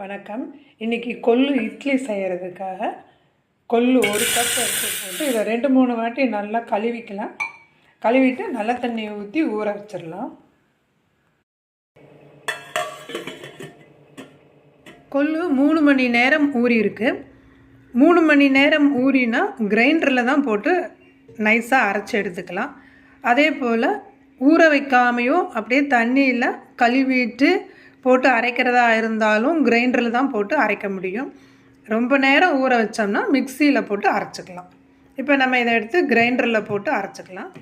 வணக்கம். இன்றைக்கி கொள்ளு இட்லி செய்கிறதுக்காக கொள்ளு ஒரு கப் எடுத்து போட்டு இதை ரெண்டு மூணு வாட்டி நல்லா கழுவிக்கலாம். கழுவிட்டு நல்ல தண்ணியை ஊற்றி ஊற வச்சிடலாம். கொள்ளு மூணு மணி நேரம் ஊறி இருக்கு. மூணு மணி நேரம் ஊறினா கிரைண்டரில் தான் போட்டு நைஸாக அரைச்சி எடுத்துக்கலாம். அதே போல் ஊற வைக்காமையும் அப்படியே தண்ணியில் கழுவிட்டு போட்டு அரைக்கிறதா இருந்தாலும் கிரைண்டரில் தான் போட்டு அரைக்க முடியும். ரொம்ப நேரம் ஊற வச்சோம்னா மிக்சியில் போட்டு அரைச்சிக்கலாம். இப்போ நம்ம இதை எடுத்து கிரைண்டரில் போட்டு அரைச்சிக்கலாம்.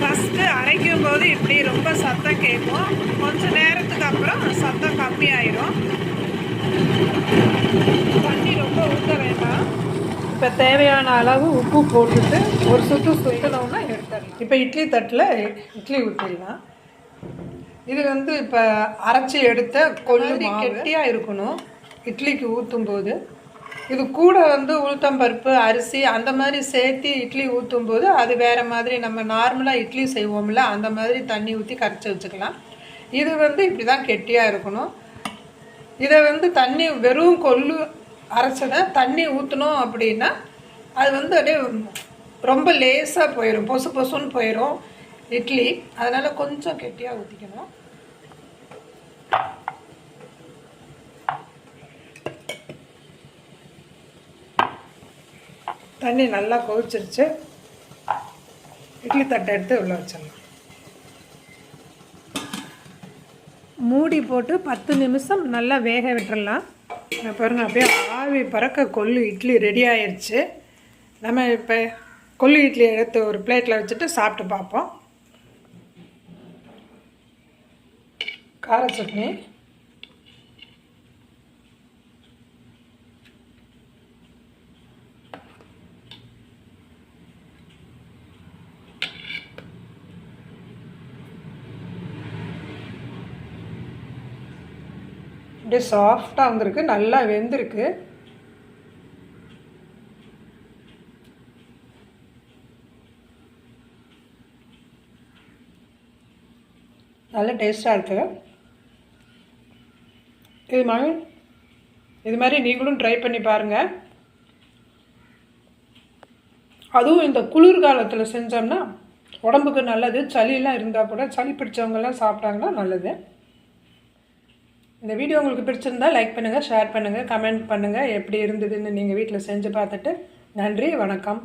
ஃபஸ்ட்டு அரைக்கும் போது இப்படி ரொம்ப சத்தம் கேட்கும். கொஞ்சம் நேரத்துக்கு அப்புறம் சத்தம் கம்மியாயிரும். தண்ணி ரொம்ப ஊற்ற இப்போ தேவையான அளவு உப்பு போட்டுட்டு ஒரு சுற்று சுற்றினோம்னா எடுத்துடலாம். இப்போ இட்லி தட்டில் இட்லி ஊற்றிடலாம் இது வந்து இப்போ அரைச்சி எடுத்த கொள்ளு கெட்டியாக இருக்கணும். இட்லிக்கு ஊற்றும் போது இது கூட வந்து உளுத்தம்பருப்பு அரிசி அந்த மாதிரி சேர்த்து இட்லி ஊற்றும் போது அது வேறு மாதிரி நம்ம நார்மலாக இட்லி செய்வோம்ல அந்த மாதிரி தண்ணி ஊற்றி கரைச்சி வச்சுக்கலாம். இது வந்து இப்படி தான் கெட்டியாக இருக்கணும். இதை வந்து தண்ணி வெறும் கொள்ளு அரைச்சதை தண்ணி ஊற்றணும் அப்படின்னா அது வந்து அப்படியே ரொம்ப லேசாக போயிடும் பொசு பொசுன்னு போயிடும் இட்லி. அதனால் கொஞ்சம் கெட்டியாக ஊற்றிக்கணும் தண்ணி நல்லா கொதிச்சிருச்சு. இட்லி தட்டை எடுத்து உள்ளே வச்சிடலாம். மூடி போட்டு பத்து நிமிஷம் நல்லா வேக விட்டுறலாம். இங்க பாருங்க அப்படியே ஆவி பறக்க கொல்லு இட்லி ரெடி ஆயிடுச்சு நம்ம இப்போ கொல்லு இட்லி எடுத்து ஒரு பிளேட்டில் வச்சுட்டு சாப்பிட்டு பார்ப்போம். கார சட்னி. அப்படியே சாஃப்டாக வந்திருக்கு நல்லா வெந்திருக்கு. நல்ல டேஸ்ட்டாக இருக்குது இது மாதிரி இது மாதிரி நீங்களும் ட்ரை பண்ணி பாருங்கள் அதுவும் இந்த குளிர்காலத்தில் செஞ்சோம்னா உடம்புக்கு நல்லது சளியெல்லாம் இருந்தால் கூட சளி பிடிச்சவங்கெல்லாம் சாப்பிட்டாங்கன்னா நல்லது. இந்த வீடியோ உங்களுக்கு பிடிச்சிருந்தா லைக் பண்ணுங்கள் ஷேர் பண்ணுங்கள் கமெண்ட் பண்ணுங்கள் எப்படி இருந்ததுன்னு நீங்கள் வீட்டில் செஞ்சு பார்த்துட்டு நன்றி வணக்கம்.